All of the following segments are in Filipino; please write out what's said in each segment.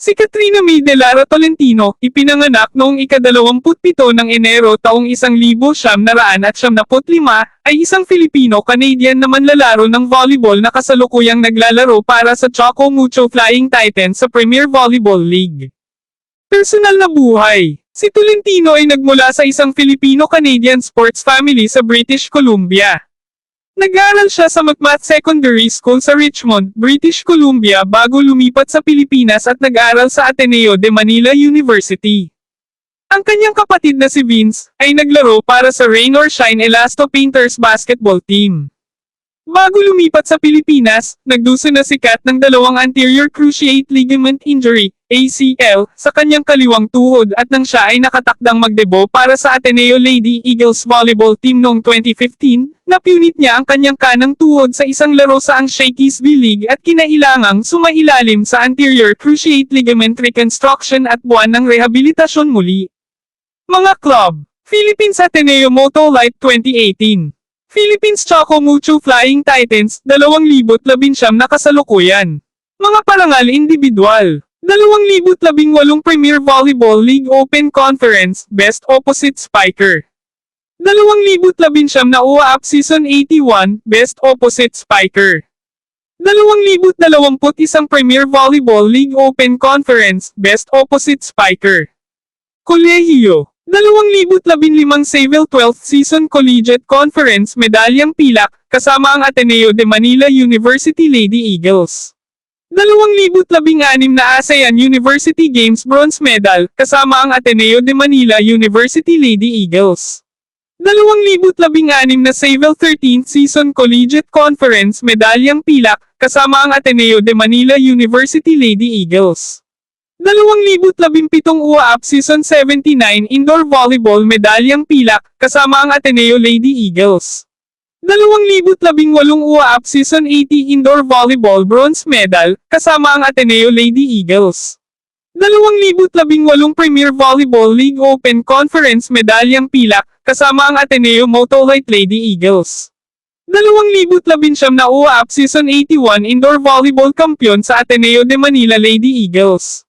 Si Katrina May de Lara Tolentino, ipinanganak noong ikadalawamputpito ng Enero taong isang libo siyam naraan at siyam naput lima, ay isang Filipino-Canadian na manlalaro ng volleyball na kasalukuyang naglalaro para sa Choco Mucho Flying Titans sa Premier Volleyball League. Personal na buhay Si Tolentino ay nagmula sa isang Filipino-Canadian sports family sa British Columbia. Nag-aral siya sa McMath Secondary School sa Richmond, British Columbia bago lumipat sa Pilipinas at nag-aral sa Ateneo de Manila University. Ang kanyang kapatid na si Vince ay naglaro para sa Rain or Shine Elasto Painters basketball team. Bago lumipat sa Pilipinas, nagdusa na si Kat ng dalawang anterior cruciate ligament injury, ACL, sa kanyang kaliwang tuhod at nang siya ay nakatakdang magdebo para sa Ateneo Lady Eagles volleyball team noong 2015, napunit niya ang kanyang kanang tuhod sa isang laro sa ang Shakey's V-League at kinailangang sumailalim sa anterior cruciate ligament reconstruction at buwan ng rehabilitasyon muli. Mga club, Philippines Ateneo Moto Light 2018 Philippines Choco Mucho Flying Titans, 2019 na kasalukuyan. Mga parangal individual. 2018 Premier Volleyball League Open Conference, Best Opposite Spiker. 2019 na UAAP Season 81, Best Opposite Spiker. 2021 Premier Volleyball League Open Conference, Best Opposite Spiker. Kolehiyo 2015 Sable 12th Season Collegiate Conference Medalyang Pilak, kasama ang Ateneo de Manila University Lady Eagles. 2016 na ASEAN University Games Bronze Medal, kasama ang Ateneo de Manila University Lady Eagles. 2016 na Sable 13th Season Collegiate Conference Medalyang Pilak, kasama ang Ateneo de Manila University Lady Eagles. 2017 UAAP Season 79 Indoor Volleyball Medalyang Pilak, kasama ang Ateneo Lady Eagles. 2018 UAAP Season 80 Indoor Volleyball Bronze Medal, kasama ang Ateneo Lady Eagles. 2018 Premier Volleyball League Open Conference Medalyang Pilak, kasama ang Ateneo Motolite Lady Eagles. 2019 na UAAP Season 81 Indoor Volleyball Kampiyon sa Ateneo de Manila Lady Eagles.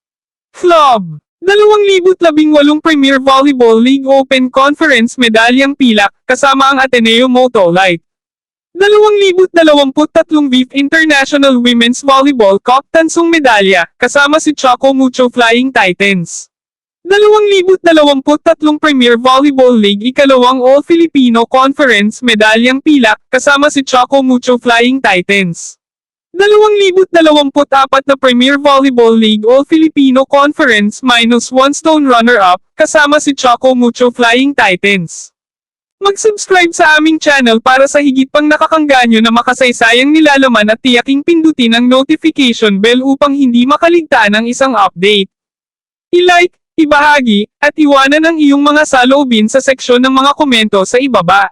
Club 2018 Premier Volleyball League Open Conference Medalyang Pilak, kasama ang Ateneo Motolite. 2023 VIF International Women's Volleyball Cup Tansong Medalya, kasama si Choco Mucho Flying Titans. 2023 Premier Volleyball League Ikalawang All-Filipino Conference Medalyang Pilak, kasama si Choco Mucho Flying Titans. 2024 na Premier Volleyball League All-Filipino Conference minus one stone runner-up, kasama si Choco Mucho Flying Titans. Mag-subscribe sa aming channel para sa higit pang nakakangganyo na makasaysayang nilalaman at tiyaking pindutin ang notification bell upang hindi makaligtaan ang isang update. I-like, ibahagi, at iwanan ang iyong mga saloobin sa seksyon ng mga komento sa ibaba.